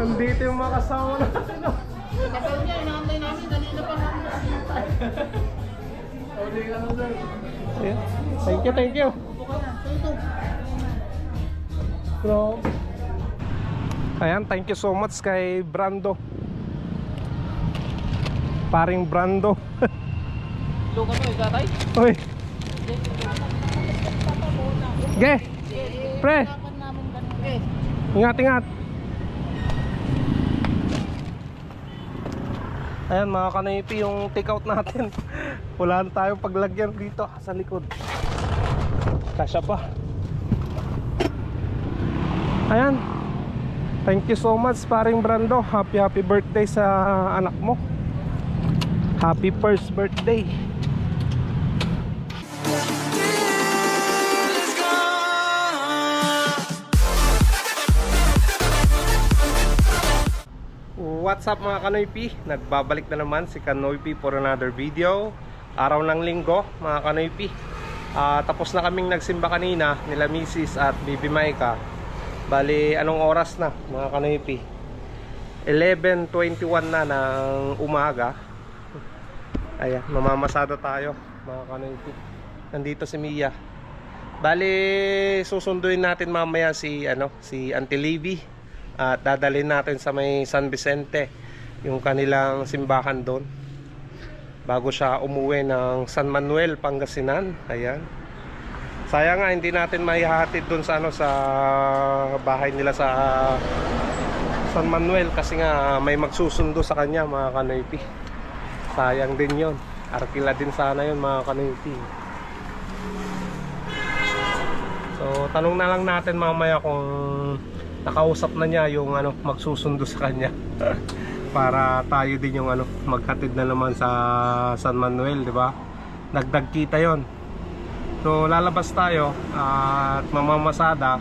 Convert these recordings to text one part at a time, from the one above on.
Nandito yung mga kasama natin. oh. Kapal niya, inaantay namin, kanina pa namin nakikita. Huli ka na sir. Ayan. Thank you, thank you. Bro. Ayan, thank you so much kay Brando. Paring Brando. Luka mo, ikatay? Uy. Ge. Pre. Ingat, ingat. Ayan mga kanipi yung take out natin. Wala na tayong paglagyan dito sa likod. Kasya pa. Ayan. Thank you so much paring Brando. Happy happy birthday sa anak mo. Happy first birthday. What's up mga Kanoypi? Nagbabalik na naman si Kanoypi for another video Araw ng linggo mga Kanoypi Ah, Tapos na kaming nagsimba kanina nila Mrs. at Bibi Maika Bali anong oras na mga Kanoypi? 11.21 na ng umaga Ayan, mamamasada tayo mga Kanoypi Nandito si Mia Bali susunduin natin mamaya si ano si Auntie Libby at dadalhin natin sa may San Vicente yung kanilang simbahan doon. Bago siya umuwi ng San Manuel, Pangasinan. Ayan. Sayang nga hindi natin maihatid doon sa ano sa bahay nila sa San Manuel. Kasi nga may magsusundo sa kanya mga kanoypi sayang din yon arkila din sana yon mga kanoypi so tanong na lang natin mamaya kung nakausap na niya yung ano magsusundo sa kanya. Para tayo din yung ano maghatid na naman sa San Manuel di ba? Dagdag kita yon so lalabas tayo at mamamasada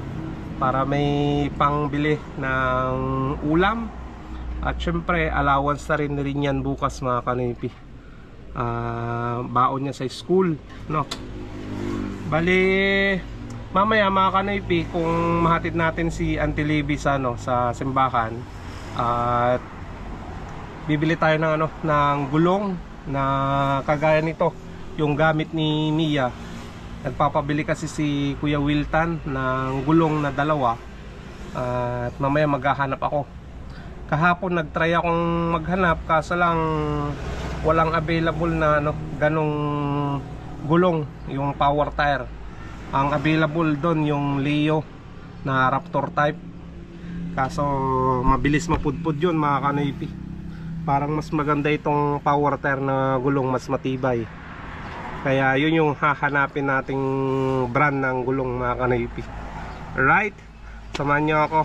para may pangbili ng ulam. At syempre allowance na rin rin yan bukas mga kanipi. Ah, baon niya sa school no? Bali Mamaya mga kanoypi kung mahatid natin si Auntie Libby sa ano sa simbahan at bibili tayo ng ano ng gulong na kagaya nito yung gamit ni Mia. Nagpapabili kasi si Kuya Wilton ng gulong na dalawa at mamaya maghahanap ako. Kahapon nagtry akong maghanap kaso lang walang available na ano ganong gulong yung power tire ang available doon yung Leo na Raptor type. Kaso mabilis mapudpud yun mga kanoypi parang mas maganda itong power tire na gulong mas matibay. Kaya yun yung hahanapin nating brand ng gulong mga kanoypi right samahan nyo ako.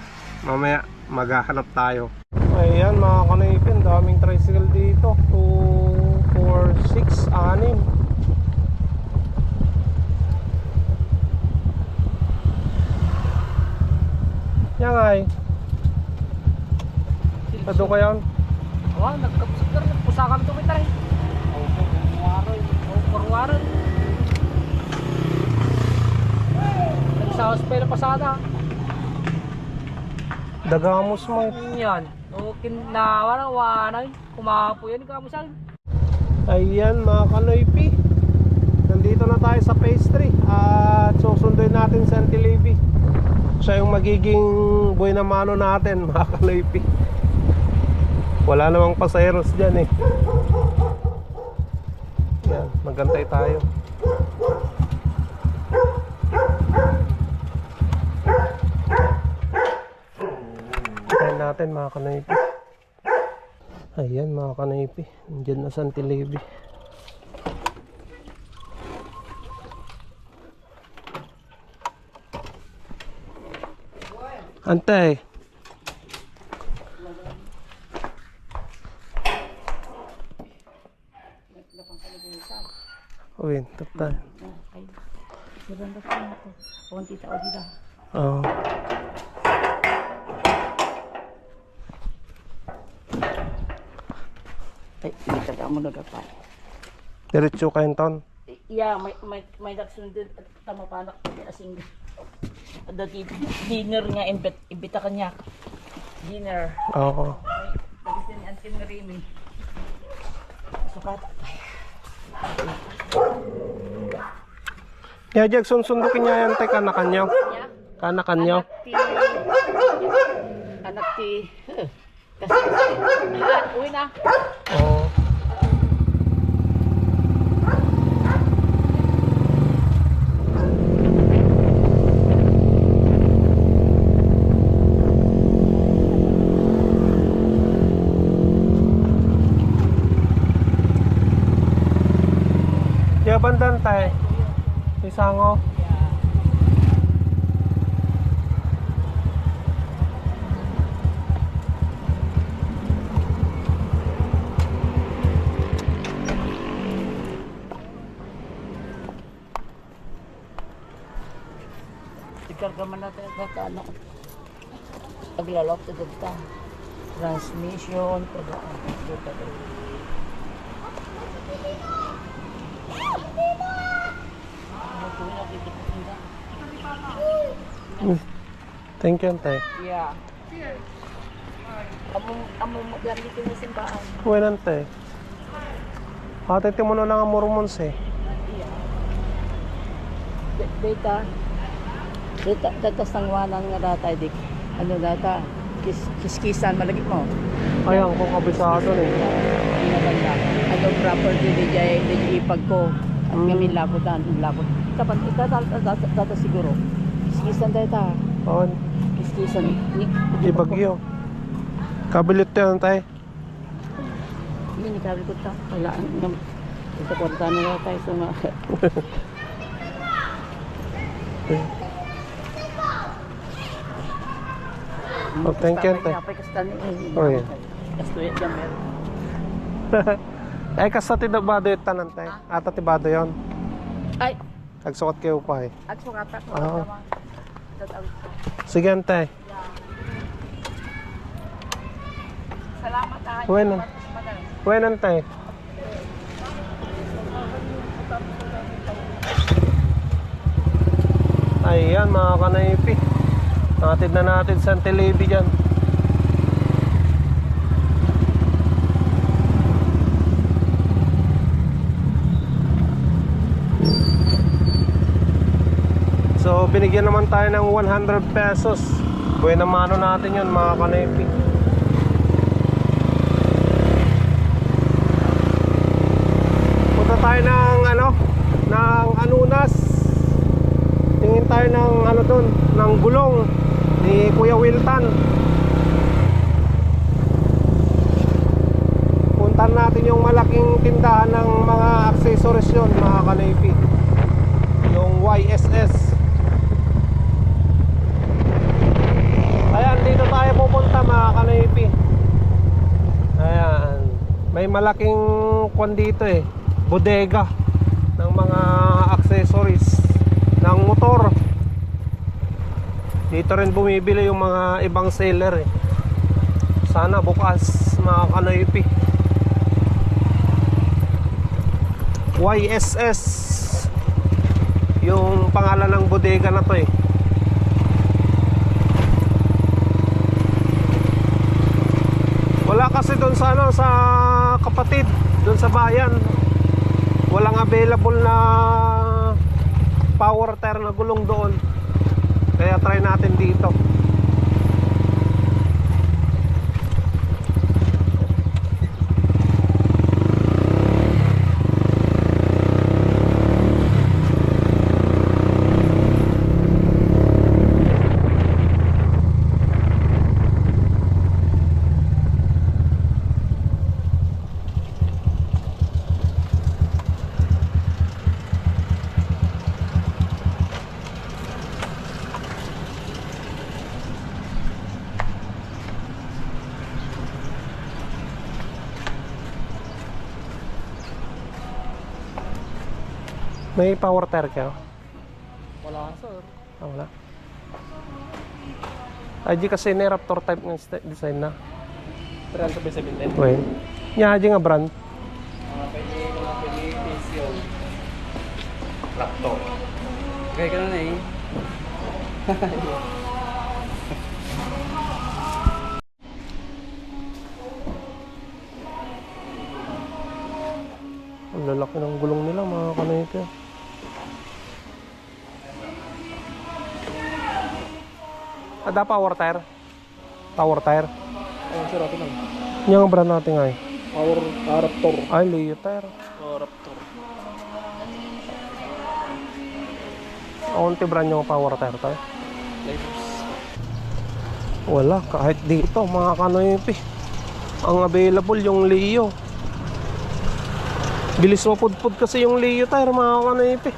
Mamaya maghahanap tayo. Ayan mga kanoypi ang daming tricycle dito. 2, 4, 6, 6 Yang ay. Pado ka yan? Wah, nagkapsik ka rin. May taray. Oo, kurwaran. Oo, kurwaran. Nagsawas pa pasada. Dagamos mo. Yan. O, kinawa na, wanay. Kumapo yan, kamusan. Ayan mga kanoypi. Nandito na tayo sa phase 3 at susunduin natin Auntie Libby. Siya yung magiging buhay na mano natin mga kanoypi. Wala namang pasayeros dyan eh. Yan, magantay tayo. Tayo natin mga kanoypi. Ayan mga kanoypi. Nandiyan na sa Antay. Uy, tap tayo. Ay, maganda na ito. Kunti tao dito. Oo. Ay, hindi ka mo nagapay. Diretso kayong taon. Yeah, may may may at tama pa anak asing dati dinner nga imbit imbita kanya dinner. Oo. Nagitin ni Auntie Marimi. Sukat. Ya, Jag, sunsundukin niya yan, te, kanakanyo. Niya. Kanakanyo. Anak ti... Anak ti... Kasi... Uwi na. Oo. Ya, bandan tay. Isango. Ikarga man natin at ano. Paglalok sa dagta. Transmission. Pag... Thank you, tay. Yeah. Amo amo gamit ko na simbahan. Buenan, tay. Ate, timo na lang ang mormons eh. Yeah. Data. Data data sangwanan nga data dik. Ano data? Kis kiskisan malagit mo. Ayan, kung kabisado eh. Ano property di jay di ipag ko. Mm. kami laputan, lapot. Kapan ika data, data, data siguro. Kiskisan data. Oo, Kiskisan di bagyo. Kabilit yan, tay. Ini kami ko ta. Wala ito kwarta na tayo sa mga Oh, thank you. Oh, yeah. Ay, kas sa tinabado yung tanan, tay. Ata tibado yon. Ay, Nagsukat kayo pa eh. at sungata ko. Oo. naman. Tatawag ko. Sige, tay. Salamat ah. Bueno. Buenan, tay. Ayan, mga kanaypi. Natid na natin sa telebi dyan. So, binigyan naman tayo ng 100 pesos. Buena mano natin yun, mga kanaypi. Punta tayo ng ano, ng Anunas. Tingin tayo ng ano doon, ng gulong ni Kuya Wiltan. Puntan natin yung malaking tindahan ng mga accessories yun, mga kanaypi. Yung YSS. Ayan, dito tayo pupunta mga kanaypi. Ayan. May malaking kwan dito eh. Bodega ng mga accessories ng motor. Dito rin bumibili yung mga ibang seller eh. Sana bukas mga kanoypi. YSS yung pangalan ng bodega na to eh. Wala kasi doon sa ano sa kapatid, doon sa bayan. Walang available na power tire na gulong doon. Kaya try natin dito. May power tire ka? Wala sir. Ah, wala. Aji kasi ni Raptor type ng design na. 370. Wait. Nya aji nga brand. Mga pwede, mga pwede PCO. Raptor. Okay ka na na eh. Ang lalaki ng gulong nila mga kanayte. Ada power tire? Power tire? Ayun, sir, ito lang. Yung ang brand natin ay. Power ah, Raptor. Ay, Leo tire. Oh, Raptor. Auntie brand yung power tire tayo. Lifes. Wala, kahit dito mga kanoypi. Ang available yung Leo. Bilis mapudpud kasi yung Leo tire mga kanoypi.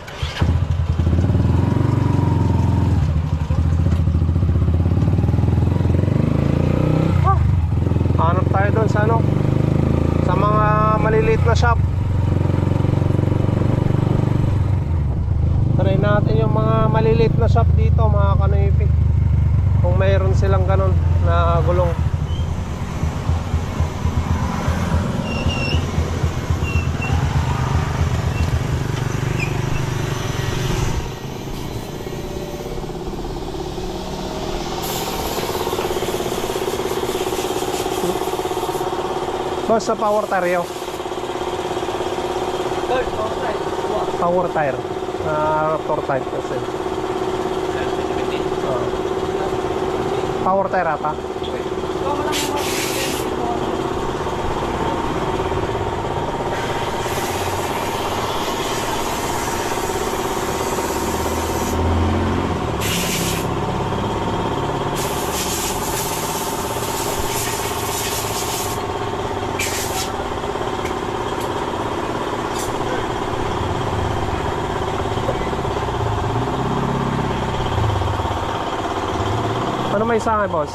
Ah, hanap tayo doon sa ano sa mga maliliit na shop. Try natin yung mga maliliit na shop dito mga kanoypi kung mayroon silang ganon na gulong Boss, sa power tire yun. Power side. Power tire. Na Raptor type kasi. Power tire ata. Ano may isa nga, boss?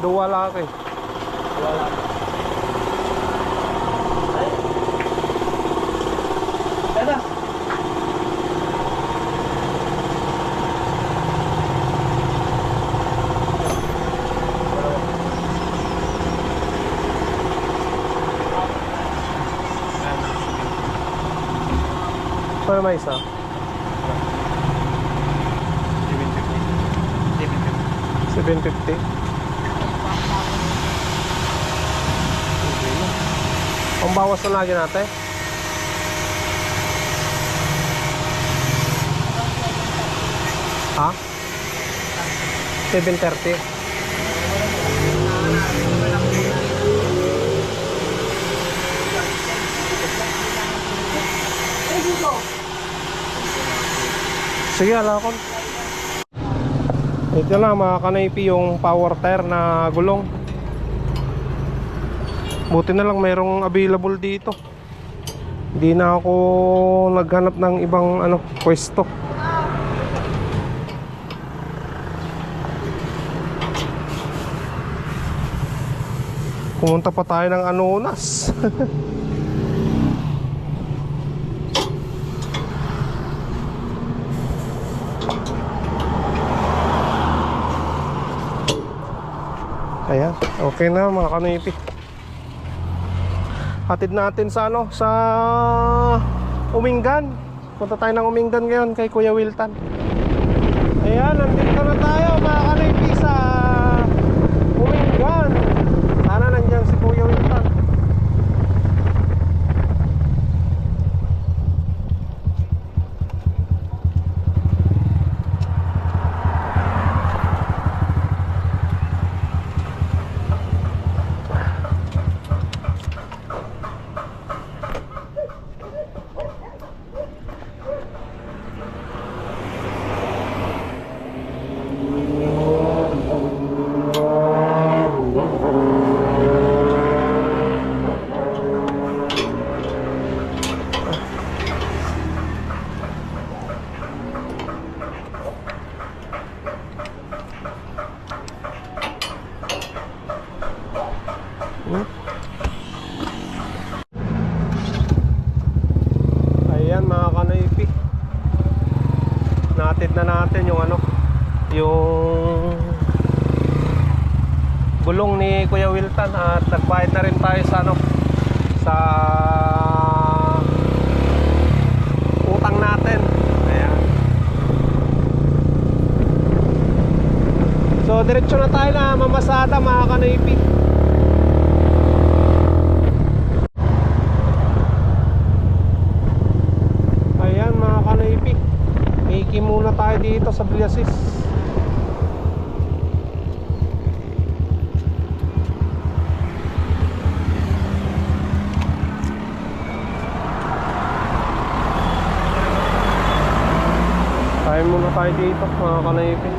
Duwa laki. Wala. Dada. Ano may isa? 750. Ang bawas na lagi natin. Ha? 730. Sige, ala ko. Ito na mga kanaypi yung power tire na gulong. Buti na lang mayroong available dito. Hindi na ako naghanap ng ibang ano, pwesto. Pumunta pa tayo ng Anonas. Ayan, okay na mga kanipi. Hatid natin sa ano, sa Umingan. Punta tayo ng Umingan ngayon kay Kuya Wilton. Ayan, nandito na tayo Kuya Wilton at nagbayad na rin tayo sa ano sa utang natin. Ayan. So diretso na tayo na mamasada mga kanipit. Ayan mga kanipit. Iki muna tayo dito sa Blasis. Mga kanayipin.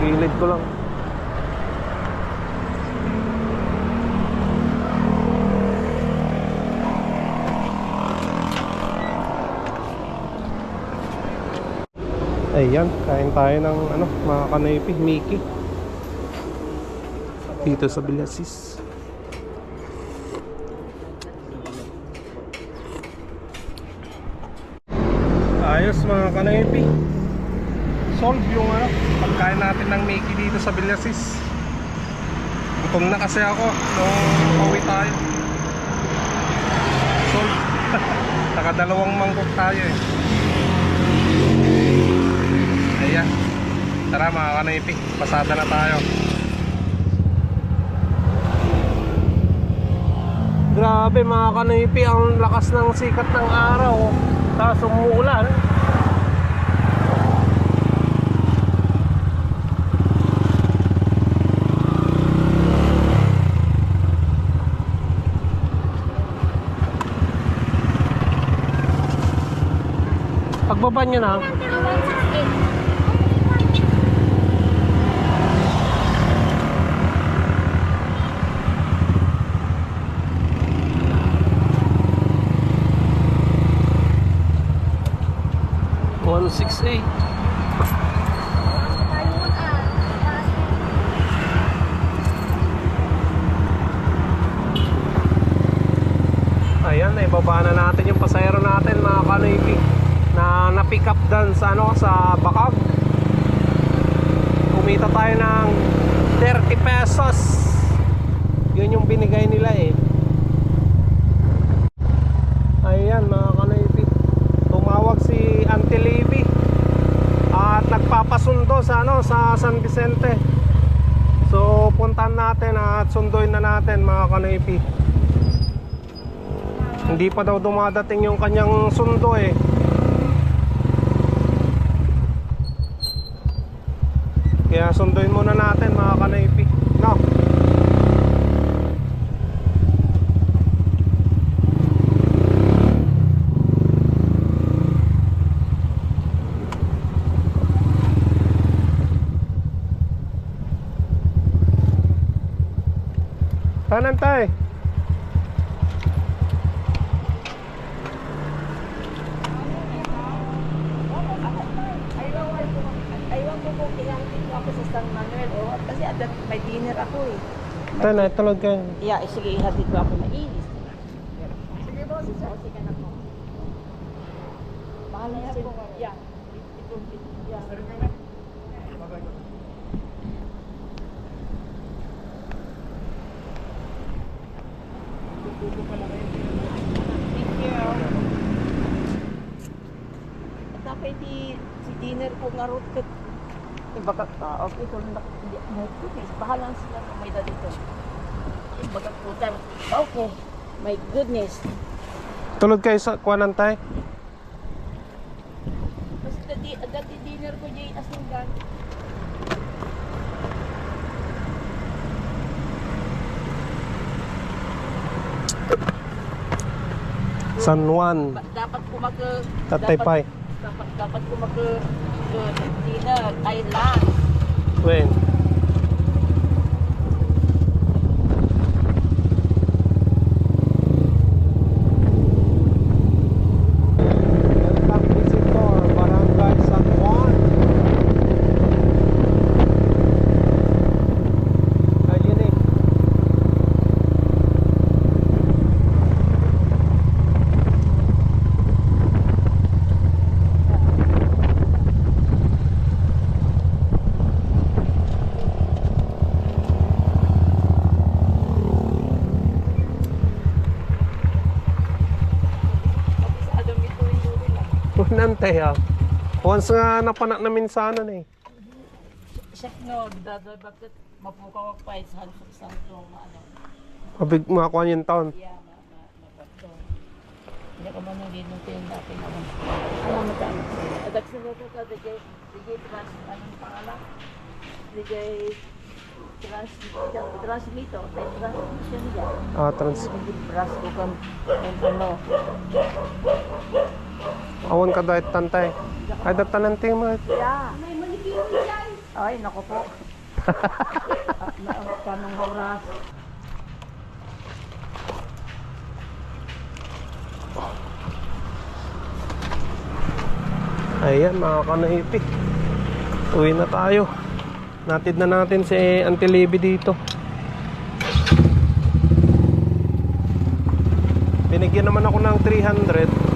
Gilid ko lang. Ayan, kain tayo ng ano, mga kanaypi, Mickey. Dito sa Villasis. Ayos mga kanaypi. Solve yung ano, pagkain natin ng Mickey dito sa Villasis. Gutom na kasi ako nung pauwi tayo. Solve. Nakadalawang mangkok tayo eh. Ayan. Tara mga kanaypi, pasada na tayo. Grabe mga kanaypi, ang lakas ng sikat ng araw. Tapos umuulan. Pagbaba nyo na. One six eight. Ayan, naibaba na natin yung pasayro natin mga kanoypi na na-pick up doon sa ano sa Bakag. Kumita tayo ng 30 pesos. Yun yung binigay nila eh. Ayan mga kanoypi. Tumawag si Auntie Levy at nagpapasundo sa ano sa San Vicente. So puntahan natin at sunduin na natin mga kanoypi. Hindi pa daw dumadating yung kanyang sundo eh. Kaya sunduin muna natin mga kanaypi. No. Kanan tayo. Aywan ko kung ilantin ko ako sa San Manuel. Oh, kasi at that, may dinner ako eh. Kayo. Yeah, eh, sige, ihatid ko ako mainis. Sige po, sige. Sige na po. Bahala na po. Yeah. Ito, ito, yeah. Thank you. At napay di si dinner ko nga root kat Ibaga ka, okay, ito na hindi mo. Bahala sila na may dito. Ibaga putan. Okay. My goodness. Tulog kayo sa kuwanan tayo. Basta di, dati dinner ko dyan asunggan. San Juan. Ba- Dapat ko mag... Tatay Pai. Dapat, dapat ko mag... uh, dinner, Thailand. When? Welcome visitor, Barangay San Juan. Ayun eh. Tapos alam ito yung duri lang. Unante ah. Once nga napanak ano na eh. Siya no, dadoy bakit mapukaw ako pa sa sa ano. Mabig makakuha yung taon. Yeah, ma, ma, mabato. Hindi ka man hindi nung tinda pinawang. Ano mo tayo? Adag sa ito ka, DJ, DJ Trans, anong pangalan? DJ Trans, Transmito, transmission niya. Ah, trans. Trans ko kang, ano, Awan ka dahit tantay. Ay, datanante mo. Yeah. Ay, nako po. na, kanong oras. Ayan, mga kanaipi. Uwi na tayo. Natid na natin si Auntie Libby dito. Binigyan naman ako ng 300.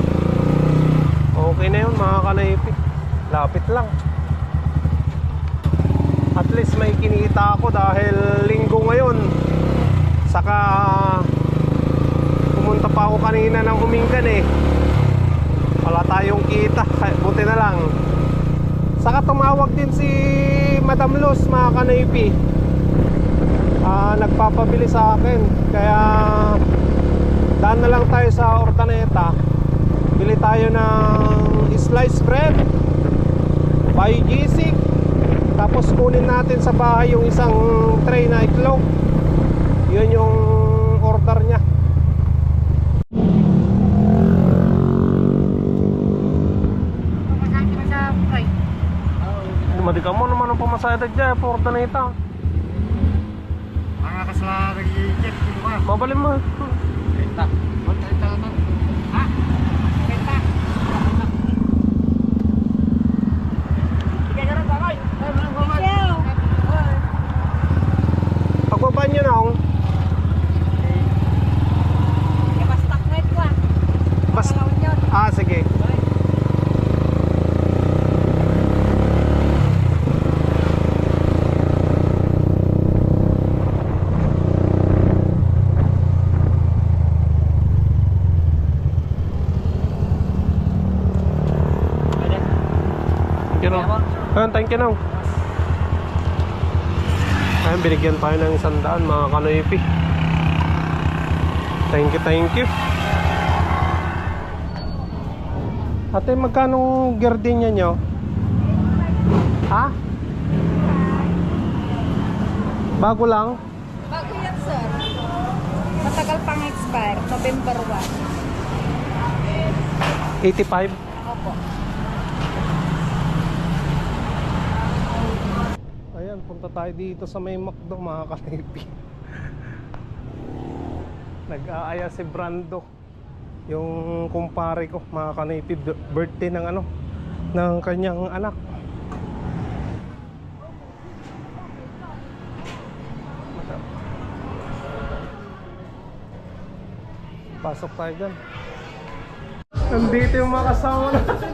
Okay na yun, mga kanaipi. Lapit lang. At least may kinita ako dahil linggo ngayon. Saka pumunta pa ako kanina ng Humingan eh wala tayong kita buti na lang saka tumawag din si Madam Luz mga kanaypi Ah, nagpapabili sa akin kaya daan na lang tayo sa Ordaneta bili tayo ng sliced bread by GC tapos kunin natin sa bahay yung isang tray na itlog. Yun yung order niya. Dumadi ka mo naman ang pumasaya dyan for Ordaneta Mga kasla nag-i-check dito ka. Mabalin mo Renta. Renta na. Ha? Renta. Sige, ganun babay. Ay, mga babay. Pagbabaan nyo na akong Bas Ah, sige. Thank you, no. Ayun, thank you, no. Ayun, binigyan tayo ng isang daan, mga kanoypi. Thank you, thank you. Ate, magkano gardenia nyo? Ha? Bago lang? Bago yan, sir. Matagal pang expire. November 1. 85? Opo. Ayan, punta tayo dito sa may McDo mga kanipi. Nag-aaya si Brando. Yung kumpare ko, mga kanipi, birthday ng ano, ng kanyang anak. Pasok tayo dyan. Nandito yung mga kasama natin.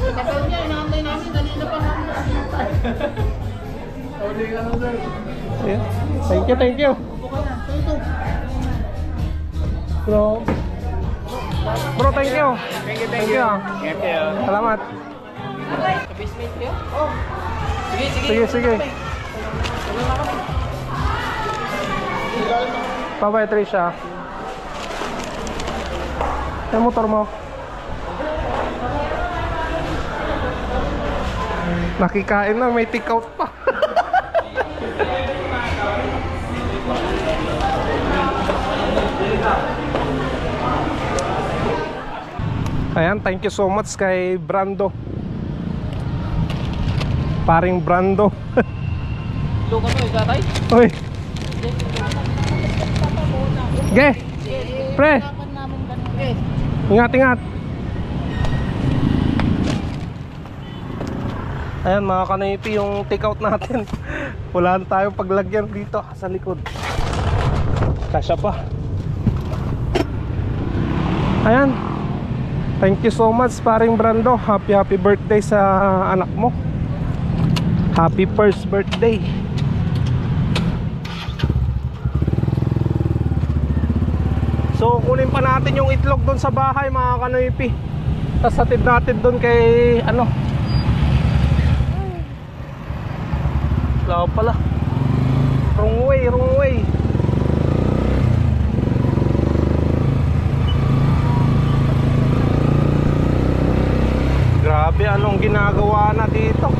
Tagal niya, inaantay namin, kanina pa namin Yeah. Thank you, thank you. Bro. Bro, thank you. Thank you, thank you. Thank you. Salamat. Kabismate kayo? Oh. Sige, sige. Sige, sige. Bye-bye, Trisha. Yung motor mo. Nakikain na, may take out pa. Ayan, thank you so much kay Brando. Paring Brando. Luka mo, itatay? Uy. Ge. Pre. Ingat, ingat. Ayan mga kanipi yung take out natin. Wala na tayong paglagyan dito sa likod. Kasya pa. Ayan. Thank you so much paring Brando. Happy happy birthday sa anak mo. Happy first birthday. So kunin pa natin yung itlog doon sa bahay mga kanoypi Tapos hatid natin doon kay ano Wala pala Wrong way, wrong way anong ginagawa na dito.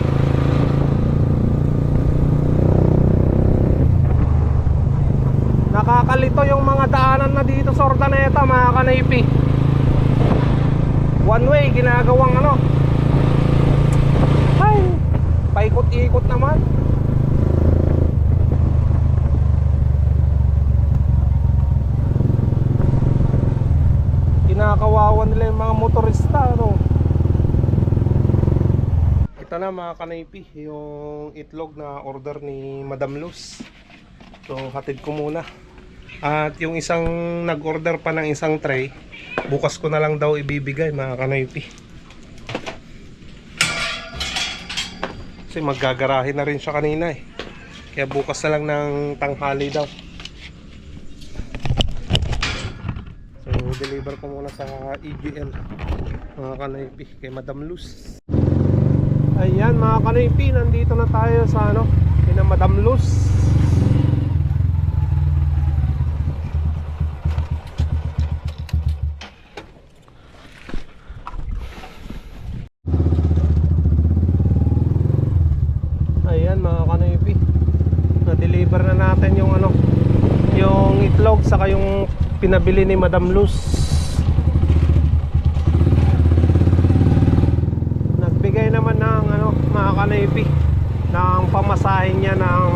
Nakakalito yung mga daanan na dito sa Ordaneta mga kanaypi. One way ginagawang ano. Ay, paikot-ikot naman. Kinakawawa nila yung mga motorista ano. Na mga kanaypi, yung itlog na order ni Madam Luz. So hatid ko muna. At yung isang nag-order pa ng isang tray, bukas ko na lang daw ibibigay mga kanaypi. Kasi maggagarahe na rin siya kanina eh. Kaya bukas na lang ng tanghali daw. So deliver ko muna sa EGL mga kanaypi kay Madam Luz. Ayan mga kanaypi, nandito na tayo sa ano, kina Madam Luz. Ayan mga kanaypi. Na-deliver na natin yung ano, yung itlog saka yung pinabili ni Madam Luz. Nagbigay naman ng ano, mga kanaypi ng pamasahin niya ng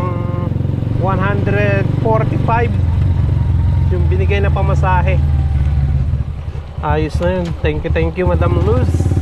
145 yung binigay na pamasahe. Ayos na yun. Thank you thank you Madam Luz